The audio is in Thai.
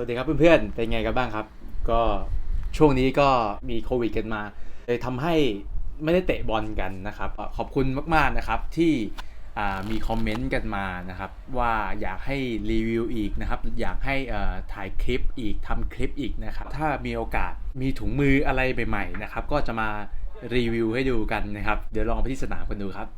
วัสดีครับเพื่อนๆ เป็นไงกันบ้างครับ ก็ช่วงนี้ก็มีโควิดกันมาเลยทำให้ไม่ได้เตะบอลกันนะครับ ขอบคุณมากๆนะครับที่มีคอมเมนต์กันมานะครับว่าอยากให้รีวิวอีกนะครับอยากให้ถ่ายคลิปอีกทำคลิปอีกนะครับถ้ามีโอกาสมีถุงมืออะไรใหม่ๆนะครับก็จะมารีวิวให้ดูกันนะครับ เดี๋ยวลองไปที่สนามกันดูครับ